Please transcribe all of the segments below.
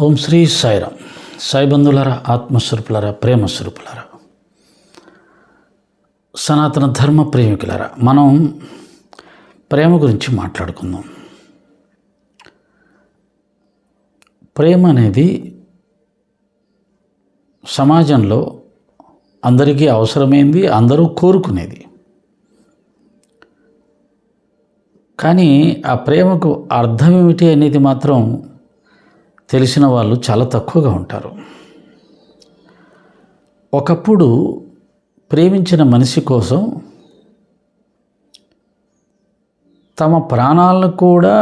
ఓం శ్రీ సాయిరామ్. సాయి బంధువులారా ఆత్మస్వరూపులారా ప్రేమస్వరూపులారా. సనాతన ధర్మ ప్రేమికులారా మనం ప్రేమ గురించి మాట్లాడుకుందాం. ప్రేమ అనేది సమాజంలో అందరికీ అవసరమైంది అందరూ కోరుకునేది. కానీ ఆ ప్రేమకు అర్థం ఏమిటి అనేది మాత్రం తెలిసిన వాళ్ళు చాలా తక్కువగా ఉంటారు. ఒకప్పుడు ప్రేమించిన మనిషి కోసం తమ ప్రాణాలను కూడా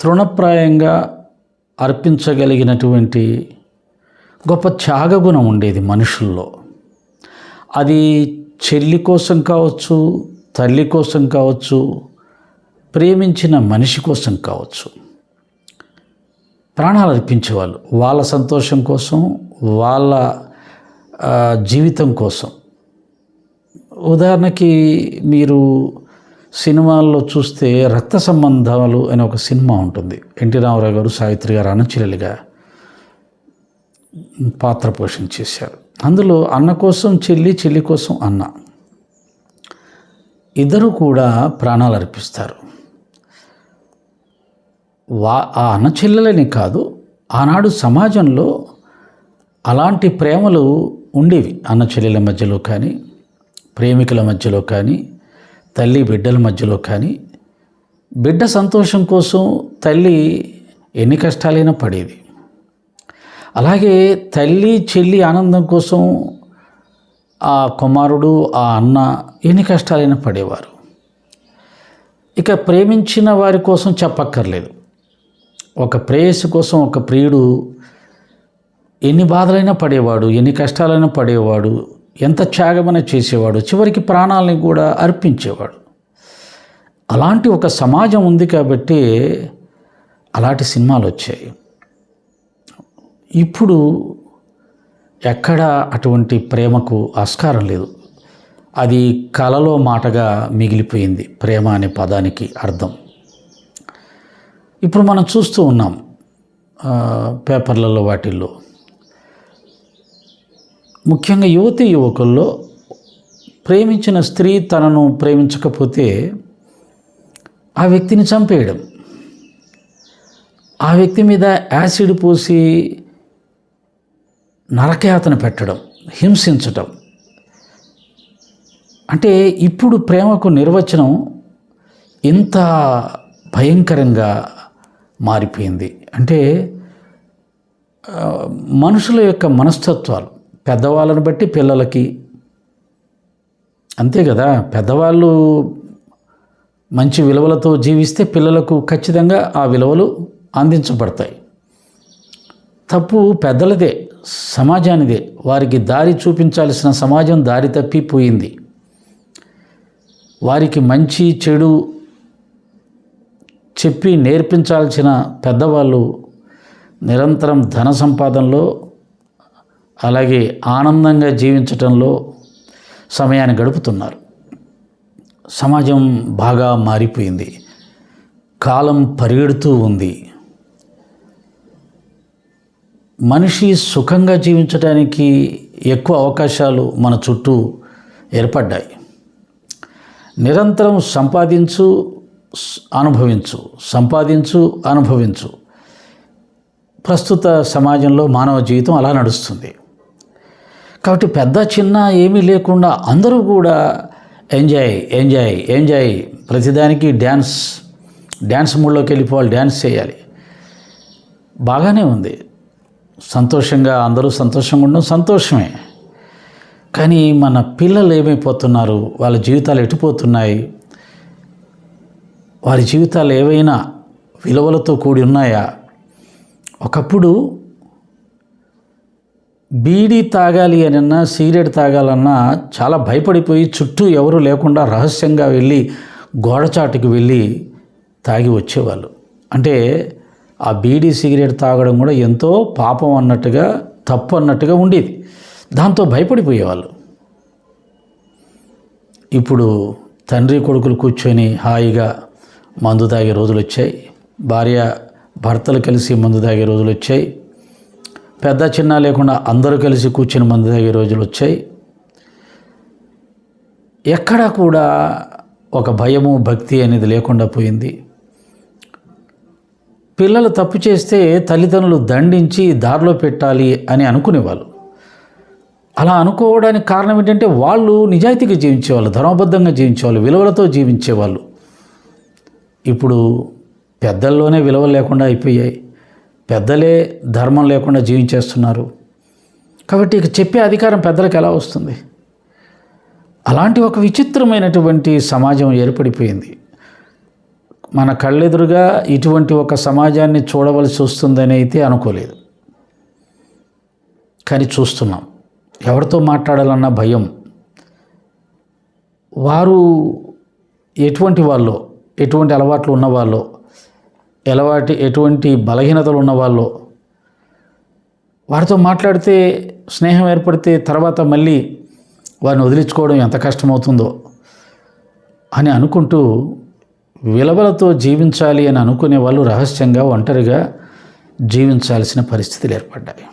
తృణప్రాయంగా అర్పించగలిగినటువంటి గొప్ప త్యాగగుణం ఉండేది మనుషుల్లో. అది చెల్లి కోసం కావచ్చు తల్లి కోసం కావచ్చు ప్రేమించిన మనిషి కోసం కావచ్చు. ప్రాణాలు అర్పించేవాళ్ళు. వాళ్ళ సంతోషం కోసం వాళ్ళ జీవితం కోసం. ఉదాహరణకి మీరు సినిమాల్లో చూస్తే రక్త సంబంధాలు అనే ఒక సినిమా ఉంటుంది. ఎన్టీ రామారావు గారు సావిత్రి గారు అన్నచెల్లెలుగా పాత్ర పోషణ చేశారు. అందులో అన్న కోసం చెల్లి చెల్లి కోసం అన్న. ఇద్దరు కూడా ప్రాణాలు అర్పిస్తారు. వా ఆ అన్నచెల్లెలని కాదు ఆనాడు సమాజంలో అలాంటి ప్రేమలు ఉండేవి. అన్నచెల్లెల మధ్యలో కానీ ప్రేమికుల మధ్యలో కానీ తల్లి బిడ్డల మధ్యలో కానీ. బిడ్డ సంతోషం కోసం తల్లి ఎన్ని కష్టాలైనా పడేది. అలాగే తల్లి చెల్లి ఆనందం కోసం ఆ కుమారుడు ఆ అన్న ఎన్ని కష్టాలైనా పడేవారు. ఇక ప్రేమించిన వారి కోసం చెప్పక్కర్లేదు. ఒక ప్రేయస్సు కోసం ఒక ప్రియుడు ఎన్ని బాధలైనా పడేవాడు ఎన్ని కష్టాలైనా పడేవాడు ఎంత త్యాగమైనా చేసేవాడు చివరికి ప్రాణాలని కూడా అర్పించేవాడు. అలాంటి ఒక సమాజం ఉంది కాబట్టి అలాంటి సినిమాలు వచ్చాయి. ఇప్పుడు ఎక్కడ అటువంటి ప్రేమకు ఆస్కారం లేదు. అది కలలో మాటగా మిగిలిపోయింది. ప్రేమ అనే పదానికి అర్థం. ఇప్పుడు మనం చూస్తూ ఉన్నాం పేపర్లలో వాటిల్లో. ముఖ్యంగా యువతి యువకుల్లో ప్రేమించిన స్త్రీ తనను ప్రేమించకపోతే ఆ వ్యక్తిని చంపేయడం ఆ వ్యక్తి మీద యాసిడ్ పోసి నరకయాతన పెట్టడం హింసించటం. అంటే ఇప్పుడు ప్రేమకు నిర్వచనం ఇంత భయంకరంగా మారిపోయింది. అంటే మనుషుల యొక్క మనస్తత్వాలు పెద్దవాళ్ళని బట్టి పిల్లలకి అంతే కదా పెద్దవాళ్ళు మంచి విలువలతో జీవిస్తే పిల్లలకు ఖచ్చితంగా ఆ విలువలు అందించబడతాయి. తప్పు పెద్దలదే సమాజానిదే. వారికి దారి చూపించాల్సిన సమాజం దారి తప్పిపోయింది. వారికి మంచి చెడు చెప్పి నేర్పించాల్సిన పెద్దవాళ్ళు నిరంతరం ధన సంపాదనలో అలాగే ఆనందంగా జీవించటంలో సమయాన్ని గడుపుతున్నారు. సమాజం బాగా మారిపోయింది. కాలం పరిగెడుతూ ఉంది. మనిషి సుఖంగా జీవించడానికి ఎక్కువ అవకాశాలు మన చుట్టూ ఏర్పడ్డాయి. నిరంతరం సంపాదించు అనుభవించు సంపాదించు అనుభవించు. ప్రస్తుత సమాజంలో మానవ జీవితం అలా నడుస్తుంది. కాబట్టి పెద్ద చిన్న ఏమీ లేకుండా అందరూ కూడా ఎంజాయ్ ఎంజాయ్ ఎంజాయ్. ప్రతిదానికి డ్యాన్స్ డ్యాన్స్ మూడ్లోకి వెళ్ళిపోవాలి డ్యాన్స్ చేయాలి. బాగానే ఉంది. సంతోషంగా అందరూ సంతోషంగా ఉండడం సంతోషమే. కానీ మన పిల్లలు ఏమైపోతున్నారు? వాళ్ళ జీవితాలు ఎటుపోతున్నాయి? వారి జీవితాలు ఏవైనా విలువలతో కూడి ఉన్నాయా? ఒకప్పుడు బీడీ తాగాలి అనన్నా సిగరెట్ తాగాలన్నా చాలా భయపడిపోయి చుట్టూ ఎవరు లేకుండా రహస్యంగా వెళ్ళి గోడచాటుకు వెళ్ళి తాగి వచ్చేవాళ్ళు. అంటే ఆ బీడీ సిగరెట్ తాగడం కూడా ఎంతో పాపం అన్నట్టుగా తప్పు అన్నట్టుగా ఉండేది. దాంతో భయపడిపోయేవాళ్ళు. ఇప్పుడు తండ్రి కొడుకులు కూర్చొని హాయిగా మందు తాగే రోజులు వచ్చాయి. భార్య భర్తలు కలిసి మందు తాగే రోజులు వచ్చాయి. పెద్ద చిన్న లేకుండా అందరూ కలిసి కూర్చుని మందు తాగే రోజులు వచ్చాయి. ఎక్కడా కూడా ఒక భయము భక్తి అనేది లేకుండా పోయింది. పిల్లలు తప్పు చేస్తే తల్లిదండ్రులు దండించి దారిలో పెట్టాలి అని అనుకునేవాళ్ళు. అలా అనుకోవడానికి కారణం ఏంటంటే వాళ్ళు నిజాయితీగా జీవించేవాళ్ళు ధర్మబద్ధంగా జీవించేవాళ్ళు విలువలతో జీవించేవాళ్ళు. ఇప్పుడు పెద్దల్లోనే విలువలు లేకుండా అయిపోయాయి. పెద్దలే ధర్మం లేకుండా జీవించేస్తున్నారు. కాబట్టి ఇక చెప్పే అధికారం పెద్దలకు ఎలా వస్తుంది? అలాంటి ఒక విచిత్రమైనటువంటి సమాజం ఏర్పడిపోయింది. మన కళ్ళెదురుగా ఇటువంటి ఒక సమాజాన్ని చూడవలసి వస్తుందని అయితే అనుకోలేదు. కానీ చూస్తున్నాం. ఎవరితో మాట్లాడాలన్న భయం? వారు ఎటువంటి వాళ్ళు? ఎటువంటి అలవాట్లు ఉన్నవాళ్ళు ఎలవాటి ఎటువంటి బలహీనతలు ఉన్నవాళ్ళు వారితో మాట్లాడితే స్నేహం ఏర్పడితే తర్వాత మళ్ళీ వారిని వదిలించుకోవడం ఎంత కష్టమవుతుందో అని అనుకుంటూ విలువలతో జీవించాలి అని అనుకునే వాళ్ళు రహస్యంగా ఒంటరిగా జీవించాల్సిన పరిస్థితులు ఏర్పడ్డాయి.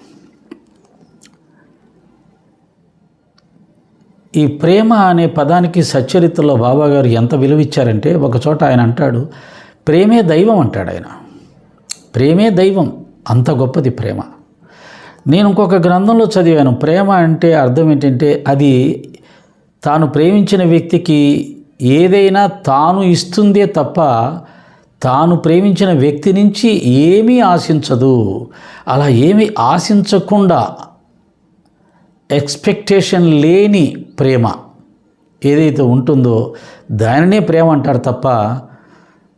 ఈ ప్రేమ అనే పదానికి సచ్చరిత్రలో బాబాగారు ఎంత విలువ ఇచ్చారంటే ఒకచోట ఆయన అంటాడు ప్రేమే దైవం అంటాడు ఆయన. ప్రేమే దైవం అంత గొప్పది ప్రేమ. నేను ఇంకొక గ్రంథంలో చదివాను ప్రేమ అంటే అర్థం ఏంటంటే అది తాను ప్రేమించిన వ్యక్తికి ఏదైనా తాను ఇస్తుందే తప్ప తాను ప్రేమించిన వ్యక్తి నుంచి ఏమీ ఆశించదు. అలా ఏమీ ఆశించకుండా ఎక్స్పెక్టేషన్ లేని ప్రేమ ఏదైతే ఉంటుందో దానినే ప్రేమ అంటారు తప్ప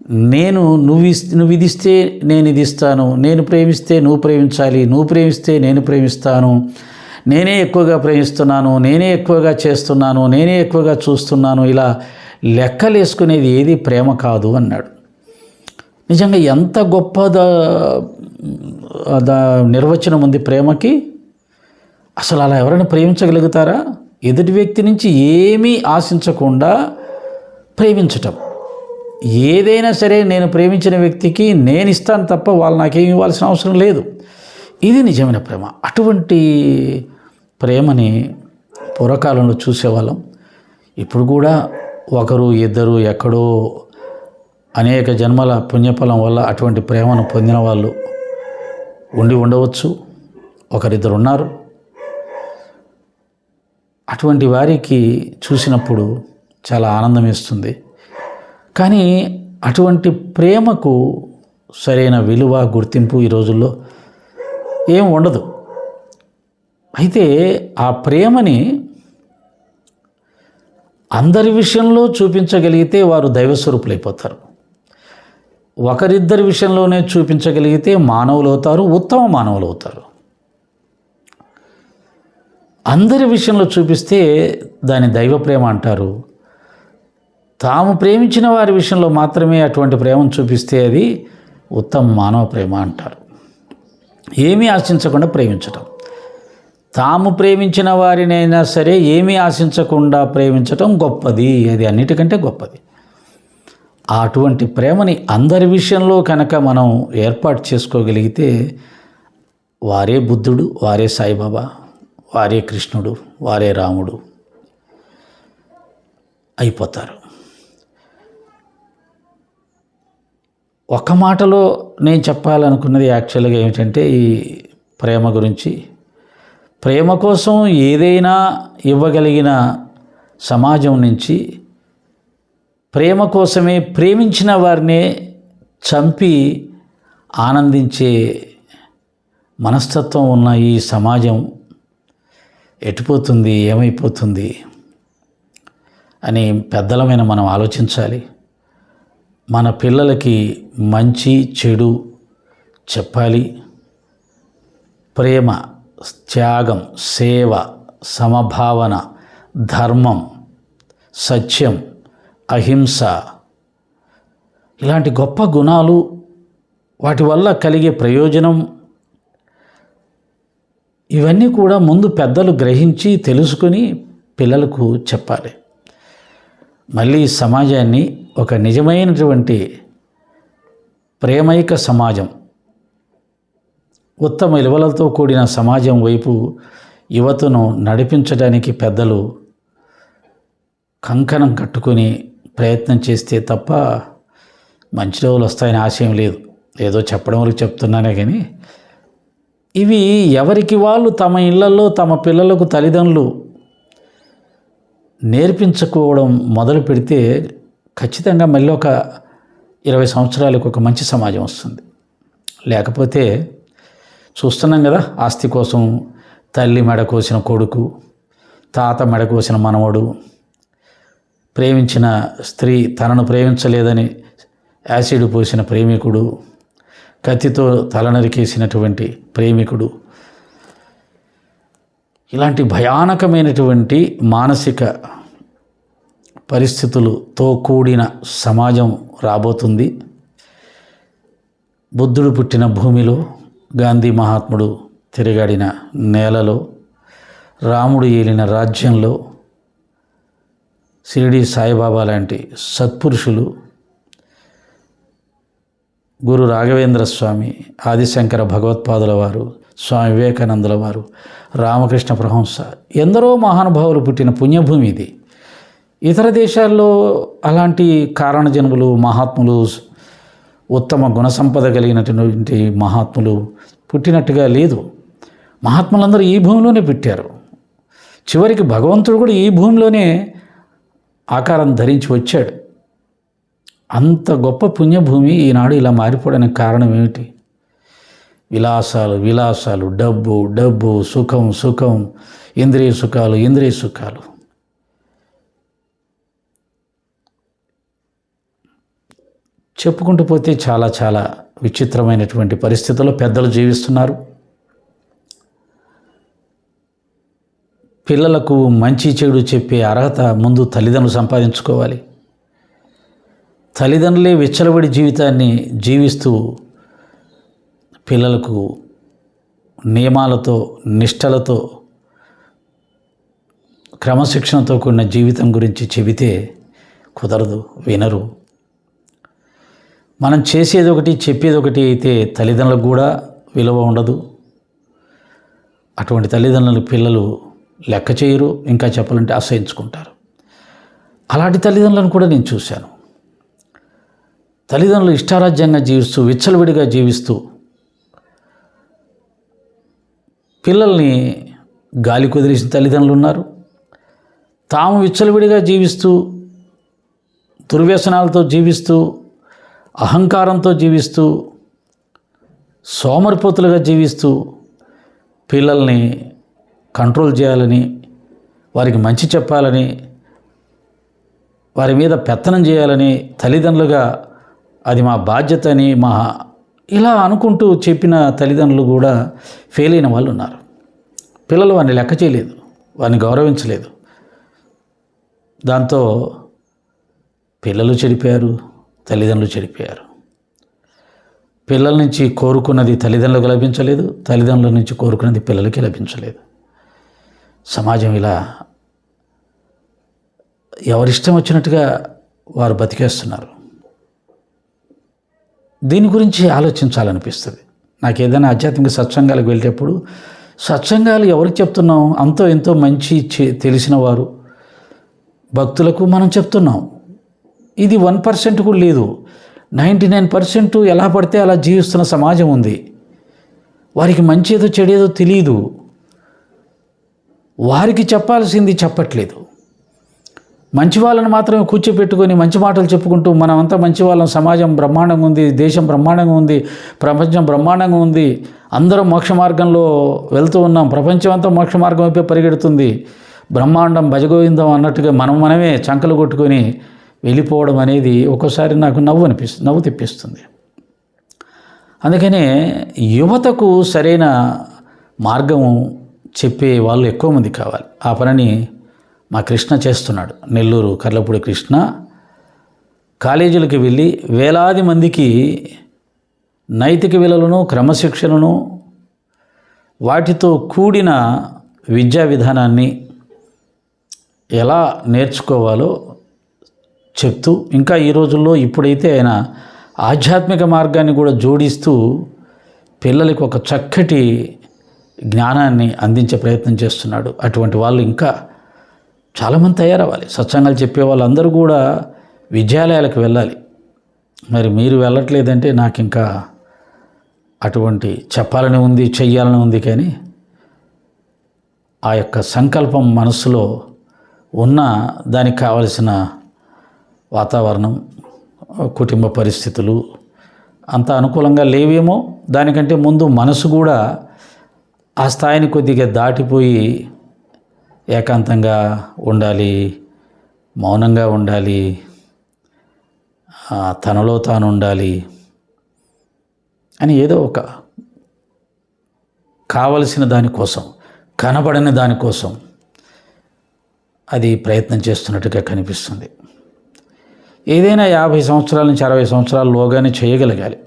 నేను నువ్వు ఇస్తే నువ్వు విధిస్తే నేను ఇది ఇస్తాను నేను ప్రేమిస్తే నువ్వు ప్రేమించాలి నువ్వు ప్రేమిస్తే నేను ప్రేమిస్తాను నేనే ఎక్కువగా ప్రేమిస్తున్నాను నేనే ఎక్కువగా చేస్తున్నాను నేనే ఎక్కువగా చూస్తున్నాను ఇలా లెక్కలేసుకునేది ఏది ప్రేమ కాదు అన్నాడు. నిజంగా ఎంత గొప్ప నిర్వచనం ఉంది ప్రేమకి? అసలు అలా ఎవరైనా ప్రేమించగలుగుతారా? ఎదుటి వ్యక్తి నుంచి ఏమీ ఆశించకుండా ప్రేమించటం. ఏదైనా సరే నేను ప్రేమించిన వ్యక్తికి నేను ఇస్తాను తప్ప వాళ్ళు నాకేమి ఇవ్వాల్సిన అవసరం లేదు. ఇది నిజమైన ప్రేమ. అటువంటి ప్రేమని పూర్వకాలంలో చూసేవాళ్ళం. ఇప్పుడు కూడా ఒకరు ఇద్దరు ఎక్కడో అనేక జన్మల పుణ్యఫలం వల్ల అటువంటి ప్రేమను పొందిన వాళ్ళు ఉండి ఉండవచ్చు. ఒకరిద్దరు ఉన్నారు. అటువంటి వారికి చూసినప్పుడు చాలా ఆనందం ఇస్తుంది కానీ అటువంటి ప్రేమకు సరైన విలువ గుర్తింపు ఈ రోజుల్లో ఏం ఉండదు. అయితే ఆ ప్రేమని అందరి విషయంలో చూపించగలిగితే వారు దైవస్వరూపులైపోతారు. ఒకరిద్దరి విషయంలోనే చూపించగలిగితే మానవులు అవుతారు ఉత్తమ మానవులు అవుతారు అందరి విషయంలో చూపిస్తే దాని దైవ ప్రేమ అంటారు. తాము ప్రేమించిన వారి విషయంలో మాత్రమే అటువంటి ప్రేమను చూపిస్తే అది ఉత్తమ మానవ ప్రేమ అంటారు. ఏమీ ఆశించకుండా ప్రేమించటం. తాము ప్రేమించిన వారినైనా సరే ఏమీ ఆశించకుండా ప్రేమించటం గొప్పది. అది అన్నిటికంటే గొప్పది. అటువంటి ప్రేమని అందరి విషయంలో కనుక మనం ఏర్పాటు చేసుకోగలిగితే వారే బుద్ధుడు వారే సాయిబాబా వారే కృష్ణుడు వారే రాముడు అయిపోతారు. ఒక మాటలో నేను చెప్పాలనుకున్నది యాక్చువల్గా ఏమిటంటే ఈ ప్రేమ గురించి. ప్రేమ కోసం ఏదైనా ఇవ్వగలిగిన సమాజం నుంచి ప్రేమ కోసమే ప్రేమించిన వారినే చంపి ఆనందించే మనస్తత్వం ఉన్న ఈ సమాజం ఎటుపోతుంది ఏమైపోతుంది అని పెద్దలమైన మనం ఆలోచించాలి. మన పిల్లలకి మంచి చెడు చెప్పాలి. ప్రేమ త్యాగం సేవ సమభావన ధర్మం సత్యం అహింస ఇలాంటి గొప్ప గుణాలు వాటి వల్ల కలిగే ప్రయోజనం ఇవన్నీ కూడా ముందు పెద్దలు గ్రహించి తెలుసుకొని పిల్లలకు చెప్పాలి. మళ్ళీ సమాజాన్ని ఒక నిజమైనటువంటి ప్రేమైక సమాజం ఉత్తమ విలువలతో కూడిన సమాజం వైపు యువతను నడిపించడానికి పెద్దలు కంకణం కట్టుకొని ప్రయత్నం చేస్తే తప్ప మంచి రోజులు వస్తాయని ఆశయం లేదు. ఏదో చెప్పడం వరకు చెప్తున్నానే కానీ ఇవి ఎవరికి వాళ్ళు తమ ఇళ్ళలో తమ పిల్లలకు తల్లిదండ్రులు నేర్పించుకోవడం మొదలు పెడితే ఖచ్చితంగా మళ్ళీ ఒక ఇరవై సంవత్సరాలకు ఒక మంచి సమాజం వస్తుంది. లేకపోతే చూస్తున్నాం కదా ఆస్తి కోసం తల్లి మెడ కోసిన కొడుకు తాత మెడ కోసిన మనవడు ప్రేమించిన స్త్రీ తనను ప్రేమించలేదని యాసిడ్ పోసిన ప్రేమికుడు కత్తితో తలనరికేసినటువంటి ప్రేమికుడు. ఇలాంటి భయానకమైనటువంటి మానసిక పరిస్థితులతో కూడిన సమాజం రాబోతుంది. బుద్ధుడు పుట్టిన భూమిలో గాంధీ మహాత్ముడు తిరగాడిన నేలలో రాముడు ఏలిన రాజ్యంలో షిరిడి సాయిబాబా లాంటి సత్పురుషులు గురు రాఘవేంద్ర స్వామి ఆదిశంకర భగవత్పాదుల వారు స్వామి వివేకానందుల వారు రామకృష్ణ ప్రహంస ఎందరో మహానుభావులు పుట్టిన పుణ్యభూమి ఇది. ఇతర దేశాల్లో అలాంటి కారణజన్ములు మహాత్ములు ఉత్తమ గుణ సంపద కలిగినటువంటి మహాత్ములు పుట్టినట్టుగా లేదు. మహాత్ములందరూ ఈ భూమిలోనే పెట్టారు. చివరికి భగవంతుడు కూడా ఈ భూమిలోనే ఆకారం ధరించి వచ్చాడు. అంత గొప్ప పుణ్యభూమి ఈనాడు ఇలా మారిపోవడానికి కారణం ఏమిటి? విలాసాలు విలాసాలు డబ్బు డబ్బు సుఖం సుఖం ఇంద్రియ సుఖాలు ఇంద్రియ సుఖాలు. చెప్పుకుంటూ పోతే చాలా చాలా విచిత్రమైనటువంటి పరిస్థితుల్లో పెద్దలు జీవిస్తున్నారు. పిల్లలకు మంచి చెడు చెప్పే అర్హత ముందు తల్లిదండ్రులు సంపాదించుకోవాలి. తల్లిదండ్రులే విచ్చలబడి జీవితాన్ని జీవిస్తూ పిల్లలకు నియమాలతో నిష్టలతో క్రమశిక్షణతో కూడిన జీవితం గురించి చెబితే కుదరదు వినరు. మనం చేసేది ఒకటి చెప్పేది ఒకటి అయితే తల్లిదండ్రులకు కూడా విలువ ఉండదు. అటువంటి తల్లిదండ్రులు పిల్లలు లెక్క చేయరు ఇంకా చెప్పాలంటే అసహించుకుంటారు. అలాంటి తల్లిదండ్రులను కూడా నేను చూశాను. తల్లిదండ్రులు ఇష్టారాజ్యంగా జీవిస్తూ విచ్చలవిడిగా జీవిస్తూ పిల్లల్ని గాలి కుదిరేసిన తల్లిదండ్రులు ఉన్నారు. తాము విచ్చలవిడిగా జీవిస్తూ దుర్వ్యసనాలతో జీవిస్తూ అహంకారంతో జీవిస్తూ సోమరిపోతులుగా జీవిస్తూ పిల్లల్ని కంట్రోల్ చేయాలని వారికి మంచి చెప్పాలని వారి మీద పెత్తనం చేయాలని తల్లిదండ్రులుగా అది మా బాధ్యత అని మా ఇలా అనుకుంటూ చెప్పిన తల్లిదండ్రులు కూడా ఫెయిల్ అయిన వాళ్ళు ఉన్నారు. పిల్లలు వారిని లెక్క చేయలేదు వారిని గౌరవించలేదు. దాంతో పిల్లలు చెడిపోయారు తల్లిదండ్రులు చెడిపోయారు. పిల్లల నుంచి కోరుకున్నది తల్లిదండ్రులకు లభించలేదు తల్లిదండ్రుల నుంచి కోరుకున్నది పిల్లలకి లభించలేదు. సమాజం ఇలా ఎవరిష్టం వచ్చినట్టుగా వారు బతికేస్తున్నారు. దీని గురించి ఆలోచించాలనిపిస్తుంది. నాకు ఏదైనా ఆధ్యాత్మిక సత్సంగాలకు వెళ్ళేటప్పుడు సత్సంగాలు ఎవరికి చెప్తున్నాం అంతో ఎంతో మంచి తెలిసిన వారు. భక్తులకు మనం చెప్తున్నాం. ఇది వన్ పర్సెంట్ కూడా లేదు. నైంటీ నైన్ పర్సెంట్ ఎలా పడితే అలా జీవిస్తున్న సమాజం ఉంది. వారికి మంచి ఏదో చెడేదో తెలియదు వారికి చెప్పాల్సింది చెప్పట్లేదు. మంచి వాళ్ళని మాత్రమే కూర్చోపెట్టుకొని మంచి మాటలు చెప్పుకుంటూ మనమంతా మంచి వాళ్ళం సమాజం బ్రహ్మాండంగా ఉంది దేశం బ్రహ్మాండంగా ఉంది ప్రపంచం బ్రహ్మాండంగా ఉంది. అందరం మోక్ష మార్గంలో వెళ్తూ ఉన్నాం. ప్రపంచం అంతా మోక్ష మార్గం వైపే పరిగెడుతుంది. బ్రహ్మాండం భజగోవిందం అన్నట్టుగా మనం మనమే చంకలు కొట్టుకొని వెళ్ళిపోవడం అనేది ఒక్కోసారి నాకు నవ్వు అనిపిస్తుంది నవ్వు తెప్పిస్తుంది. అందుకనే యువతకు సరైన మార్గం చెప్పే వాళ్ళు ఎక్కువ మంది కావాలి. ఆ పనిని మా కృష్ణ చేస్తున్నాడు. నెల్లూరు కర్లపూడి కృష్ణ. కాలేజీలకు వెళ్ళి వేలాది మందికి నైతిక విలువలను క్రమశిక్షణను వాటితో కూడిన విద్యా విధానాన్ని ఎలా నేర్చుకోవాలో చెప్తూ ఇంకా ఈ రోజుల్లో ఇప్పుడైతే ఆయన ఆధ్యాత్మిక మార్గాన్ని కూడా జోడిస్తూ పిల్లలకి ఒక చక్కటి జ్ఞానాన్ని అందించే ప్రయత్నం చేస్తున్నాడు. అటువంటి వాళ్ళు ఇంకా చాలామంది తయారవ్వాలి. సత్సంగాలు చెప్పే వాళ్ళందరూ కూడా విద్యాలయాలకు వెళ్ళాలి. మరి మీరు వెళ్ళట్లేదంటే నాకు ఇంకా అటువంటి చెప్పాలని ఉంది చెయ్యాలని ఉంది కానీ ఆ యొక్క సంకల్పం మనసులో ఉన్న దానికి కావలసిన వాతావరణం కుటుంబ పరిస్థితులు అంత అనుకూలంగా లేవేమో. దానికంటే ముందు మనసు కూడా ఆ స్థాయిని కొద్దిగా దాటిపోయి ఏకాంతంగా ఉండాలి మౌనంగా ఉండాలి తనలో తాను ఉండాలి అని ఏదో ఒక కావలసిన దానికోసం కనబడని దానికోసం అది ప్రయత్నం చేస్తున్నట్టుగా కనిపిస్తుంది. ఏదైనా యాభై సంవత్సరాల నుంచి అరవై సంవత్సరాలలోగానే చేయగలగాలి.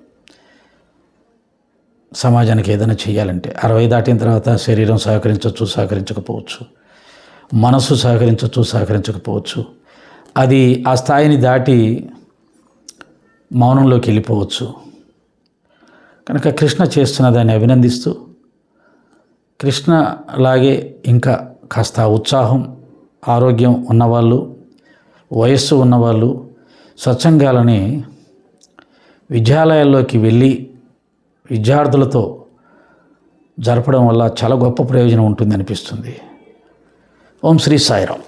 సమాజానికి ఏదైనా చేయాలంటే అరవై దాటిన తర్వాత శరీరం సహకరించవచ్చు సహకరించకపోవచ్చు. మనసు సహకరించవచ్చు సహకరించకపోవచ్చు. అది ఆ స్థాయిని దాటి మౌనంలోకి వెళ్ళిపోవచ్చు. కనుక కృష్ణ చేస్తున్న దాన్ని అభినందిస్తూ కృష్ణ లాగే ఇంకా కాస్త ఉత్సాహం ఆరోగ్యం ఉన్నవాళ్ళు వయస్సు ఉన్నవాళ్ళు స్వచ్ఛంగాలని విద్యాలయాల్లోకి వెళ్ళి విద్యార్థులతో జరపడం వల్ల చాలా గొప్ప ప్రయోజనం ఉంటుంది అనిపిస్తుంది ఓం శ్రీ సాయిరాం